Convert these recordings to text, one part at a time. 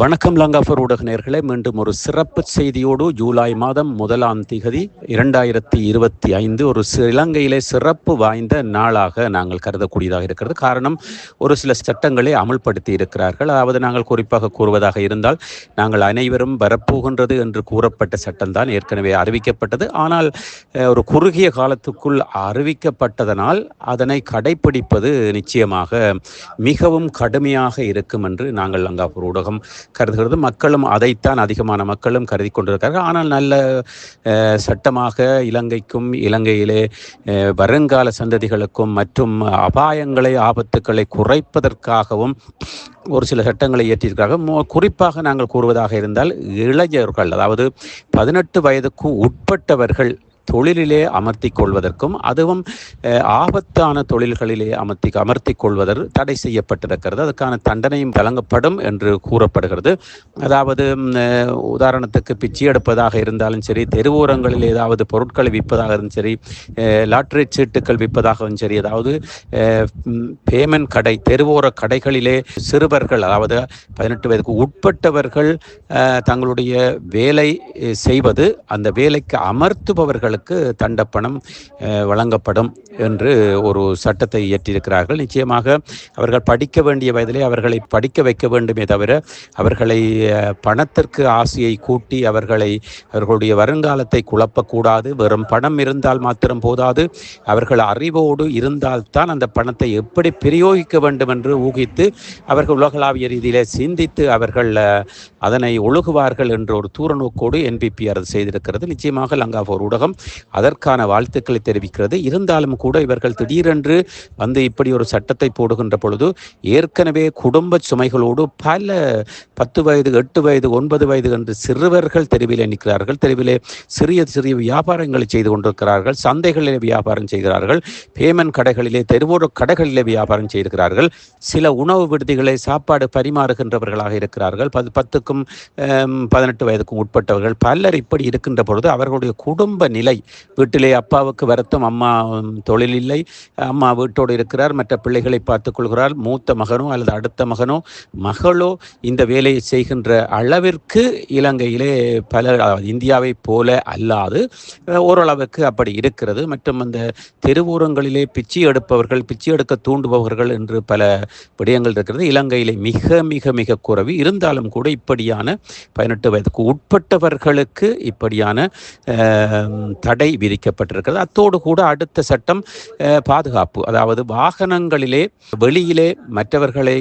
வணக்கம் லங்காஃபர் ஊடக நேர்களே மீண்டும் ஒரு சிறப்பு செய்தியோடு ஜூலை மாதம் முதலாம் திகதி இரண்டாயிரத்தி இருபத்தி ஐந்து ஒரு இலங்கையிலே சிறப்பு வாய்ந்த நாளாக நாங்கள் கருதக்கூடியதாக இருக்கிறது. காரணம் ஒரு சில சட்டங்களை அமுல்படுத்தி இருக்கிறார்கள். அதாவது நாங்கள் குறிப்பாக கூறுவதாக இருந்தால் நாங்கள் அனைவரும் வரப்போகின்றது என்று கூறப்பட்ட சட்டம்தான் ஏற்கனவே அறிவிக்கப்பட்டது. ஆனால் ஒரு குறுகிய காலத்துக்குள் அறிவிக்கப்பட்டதனால் அதனை கடைப்பிடிப்பது நிச்சயமாக மிகவும் கடுமையாக இருக்கும் என்று நாங்கள் லங்காபூர் ஊடகம் கருதுகிறது. மக்களும் அதைத்தான் அதிகமான மக்களும் கருதி கொண்டிருக்கிறார்கள். ஆனால் நல்ல சட்டமாக இலங்கைக்கும் இலங்கையிலே வருங்கால சந்ததிகளுக்கும் மற்றும் அபாயங்களை ஆபத்துக்களை குறைப்பதற்காகவும் ஒரு சில சட்டங்களை இயற்றியிருக்கிறார்கள். குறிப்பாக நாங்கள் கூறுவதாக இருந்தால் இளைஞர்கள் அதாவது பதினெட்டு வயதுக்கு உட்பட்டவர்கள் தொழிலிலே அமர்த்தி கொள்வதற்கும் அதுவும் ஆபத்தான தொழில்களிலே அமர்த்தி அமர்த்தி கொள்வதற்கு தடை செய்யப்பட்டிருக்கிறது. அதுக்கான தண்டனையும் வழங்கப்படும் என்று கூறப்படுகிறது. அதாவது உதாரணத்துக்கு பிச்சை எடுப்பதாக இருந்தாலும் சரி தெருவோரங்களில் ஏதாவது பொருட்களை விற்பதாக இருந்தாலும் சரி லாட்ரி சீட்டுகள் விற்பதாகவும் சரி அதாவது பேமெண்ட் கடை தெருவோர கடைகளிலே சிறுவர்கள் அதாவது பதினெட்டு வயதுக்கு உட்பட்டவர்கள் தங்களுடைய வேலை செய்வது அந்த வேலைக்கு அமர்த்துபவர்களுக்கு தண்டப்பணம் வழங்கப்படும் என்று ஒரு சட்டத்தை இயற்றியிருக்கிறார்கள். நிச்சயமாக அவர்கள் படிக்க வேண்டிய வயதிலே அவர்களை படிக்க வைக்க வேண்டுமே தவிர அவர்களை பணத்திற்கு ஆசையை கூட்டி அவர்களை அவர்களுடைய வருங்காலத்தை குழப்பக்கூடாது. வெறும் பணம் இருந்தால் மாத்திரம் போதாது. அவர்கள் அறிவோடு இருந்தால்தான் அந்த பணத்தை எப்படி பிரயோகிக்க வேண்டும் என்று ஊகித்து அவர்கள் உலகளாவிய ரீதியிலே சிந்தித்து அவர்கள் அதனை ஒழுகுவார்கள் என்ற ஒரு தூரநோக்கோடு என்பிபி அரசு செய்திருக்கிறது. நிச்சயமாக லங்காபோர் ஊடகம் அதற்கான வாழ்த்துக்களை தெரிவிக்கிறது. இருந்தாலும் கூட இவர்கள் திடீரென்று வந்து இப்படி ஒரு சட்டத்தை போடுகின்ற பொழுது ஏற்கனவே குடும்ப சுமைகளோடு பல பத்து வயது எட்டு வயது ஒன்பது வயது என்று சிறுவர்கள் தெருவிலே நிற்கிறார்கள். தெருவிலே சிறிய சிறிய வியாபாரங்களை செய்து கொண்டிருக்கிறார்கள். சந்தைகளிலே வியாபாரம் செய்கிறார்கள். பேமெண்ட் கடைகளிலே தெருவோர கடைகளிலே வியாபாரம் செய்திருக்கிறார்கள். சில உணவு விடுதிகளை சாப்பாடு பரிமாறுகின்றவர்களாக இருக்கிறார்கள். பத்து பத்துக்கும் பதினெட்டு வயதுக்கும் உட்பட்டவர்கள். பலர் இப்படி இருக்கின்ற பொழுது அவர்களுடைய குடும்ப நிலை வீட்டிலே அப்பாவுக்கு வருத்தம் அம்மா தொழில் இல்லை. அம்மா வீட்டோடு இருக்கிறார். மற்ற பிள்ளைகளை பார்த்துக் கொள்கிறார். மூத்த மகனோ அல்லது அடுத்த மகனோ மகளோ இந்த வேலை வேலை செய்கின்ற அளவிற்கு இலங்கையிலே பல இந்தியாவை போல அல்லாது ஓரளவுக்கு அப்படி இருக்கிறது. மற்றும் அந்த தெருவோரங்களிலே பிச்சை எடுப்பவர்கள் பிச்சை எடுக்க தூண்டுபவர்கள் என்று பல விடயங்கள் இருக்கிறது. இலங்கையிலே மிக மிக மிக குறைவு. இருந்தாலும் கூட இப்படியான பதினெட்டு வயதுக்கு உட்பட்டவர்களுக்கு இப்படியான தடை விதிக்கப்பட்டிருக்கிறது. அத்தோடு கூட அடுத்த சட்டம் பாதுகாப்பு. அதாவது வாகனங்களிலே வெளியிலே மற்றவர்களை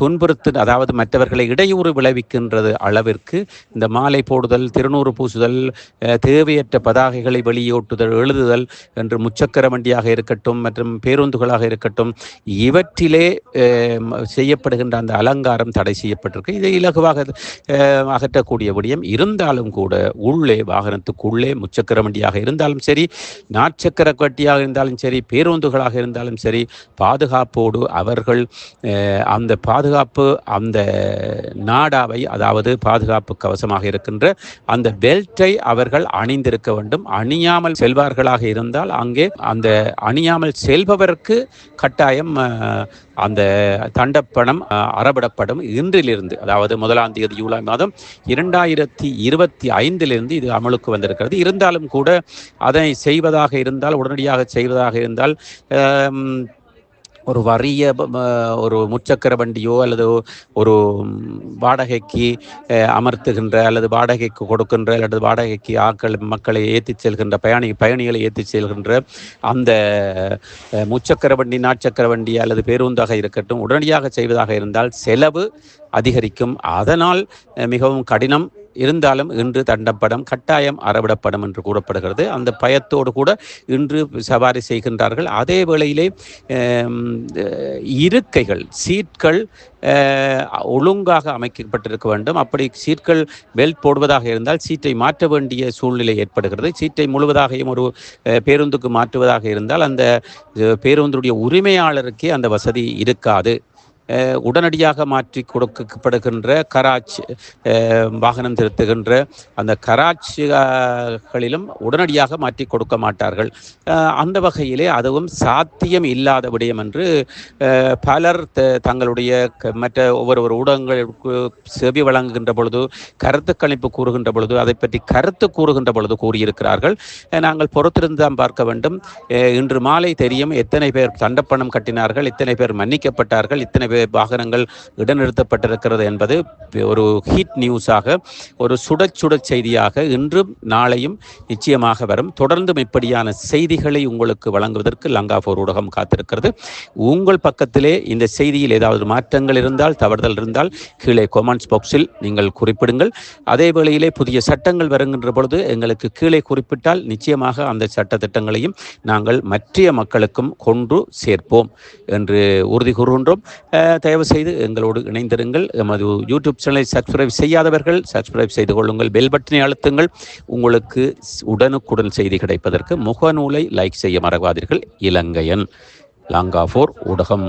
துன்புறுத்து அதாவது மற்றவர்களை இடையூறு விளைவிக்கின்றது அளவிற்கு. இந்த மாலை போடுதல் திருநூறு பூசுதல் தேவையற்ற பதாகைகளை வெளியோட்டுதல் எழுதுதல் என்று முச்சக்கர வண்டியாக இருக்கட்டும் மற்றும் பேருந்துகளாக இருக்கட்டும் இவற்றிலே செய்யப்படுகின்ற அந்த அலங்காரம் தடை செய்யப்பட்டிருக்கு. இதை இலகுவாக அகற்றக்கூடிய விடயம் இருந்தாலும் கூட உள்ளே வாகனத்துக்குள்ளே முச்சக்கர வண்டியாக இருந்தாலும் சரி நாற்சக்கர வண்டியாக இருந்தாலும் சரி பேருந்துகளாக இருந்தாலும் சரி பாதுகாப்போடு அவர்கள் அந்த பாதுகாப்பு அந்த நாடாவை அதாவது பாதுகாப்பு கவசமாக இருக்கின்ற அந்த பெல்ட்டை அவர்கள் அணிந்திருக்க வேண்டும். அணியாமல் செல்வார்களாக இருந்தால் அங்கே அந்த அணியாமல் செல்பவருக்கு கட்டாயம் அந்த தண்டப்பணம் அறவிடப்படும். இன்றிலிருந்து அதாவது முதலாம் தேதி ஜூலை மாதம் இரண்டாயிரத்தி இருபத்தி ஐந்திலிருந்து இது அமலுக்கு வந்திருக்கிறது. இருந்தாலும் கூட அதை செய்வதாக இருந்தால் உடனடியாக செய்வதாக இருந்தால் ஒரு வறிய ஒரு முச்சக்கர வண்டியோ அல்லது ஒரு வாடகைக்கு அமர்த்துகின்ற அல்லது வாடகைக்கு கொடுக்கின்ற அல்லது வாடகைக்கு ஆக்கள் மக்களை ஏற்றி செல்கின்ற பயணி பயணிகளை ஏற்றி செல்கின்ற அந்த முச்சக்கர வண்டி நாட்சக்கர வண்டி அல்லது பேருந்தாக இருக்கட்டும் உடனடியாக செய்வதாக இருந்தால் செலவு அதிகரிக்கும். அதனால் மிகவும் கடினம். இருந்தாலும் இன்று தண்டப்படம் கட்டாயம் அறவிடப்படும் என்று கூறப்படுகிறது. அந்த பயத்தோடு கூட இன்று சவாரி செய்கின்றார்கள். அதே வேளையிலே இருக்கைகள் சீட்கள் ஒழுங்காக அமைக்கப்பட்டிருக்க வேண்டும். அப்படி சீட்கள் பெல்ட் போடுவதாக இருந்தால் சீட்டை மாற்ற வேண்டிய சூழ்நிலை ஏற்படுகிறது. சீட்டை முழுவதாகவும் ஒரு பேருந்துக்கு மாற்றுவதாக இருந்தால் அந்த பேருந்துடைய உரிமையாளருக்கே அந்த வசதி இருக்காது. உடனடியாக மாற்றி கொடுக்கப்படுகின்ற கராச் வாகனம் திருத்துகின்ற அந்த கராச்சிகளிலும் உடனடியாக மாற்றி கொடுக்க மாட்டார்கள். அந்த வகையிலே அதுவும் சாத்தியம் இல்லாத விடயம் என்று பலர் த- தங்களுடைய மற்ற ஒவ்வொரு ஒரு ஊடகங்களுக்கு செவி வழங்குகின்ற பொழுது கருத்து கணிப்பு கூறுகின்ற பொழுது அதை பற்றி கருத்து கூறுகின்ற பொழுது கூறியிருக்கிறார்கள். நாங்கள் பொறுத்திருந்து தான் பார்க்க வேண்டும். இன்று மாலை தெரியும் எத்தனை பேர் தண்டப்பணம் கட்டினார்கள் இத்தனை பேர் மன்னிக்கப்பட்டார்கள் இத்தனை பேர் வாகனங்கள் இடைநிறுத்தப்பட்டிருக்கிறது என்பது ஒரு ஹீட் நியூஸாக ஒரு சுட சுட செய்தியாக இன்றும் நாளையும் நிச்சயமாக வரும். தொடர்ந்தும் இப்படியான செய்திகளை உங்களுக்கு வழங்குவதற்கு லங்கா போர் ஊடகம் காத்திருக்கிறது. உங்கள் பக்கத்திலே இந்த செய்தியில் ஏதாவது மாற்றங்கள் இருந்தால் தவறுதல் இருந்தால் கீழே கொமெண்ட்ஸ் பாக்ஸில் நீங்கள் குறிப்பிடுங்கள். அதே வேளையிலே புதிய சட்டங்கள் வருகின்ற பொழுது எங்களுக்கு கீழே குறிப்பிட்டால் நிச்சயமாக அந்த சட்ட திட்டங்களையும் நாங்கள் மற்ற மக்களுக்கும் கொன்று சேர்ப்போம் என்று உறுதி கூறுகின்றோம். தயவு செய்து எங்களோடு இணைந்திருங்கள். எமது யூடியூப் சேனலை சப்ஸ்கிரைப் செய்யாதவர்கள் சப்ஸ்கிரைப் செய்து கொள்ளுங்கள். பெல் பட்டனை அழுத்துங்கள். உங்களுக்கு உடனுக்குடன் செய்தி கிடைப்பதற்கு முகநூலை லைக் செய்ய மறவாதீர்கள் இலங்கையன். லாங்கா ஃபோர் ஊடகம்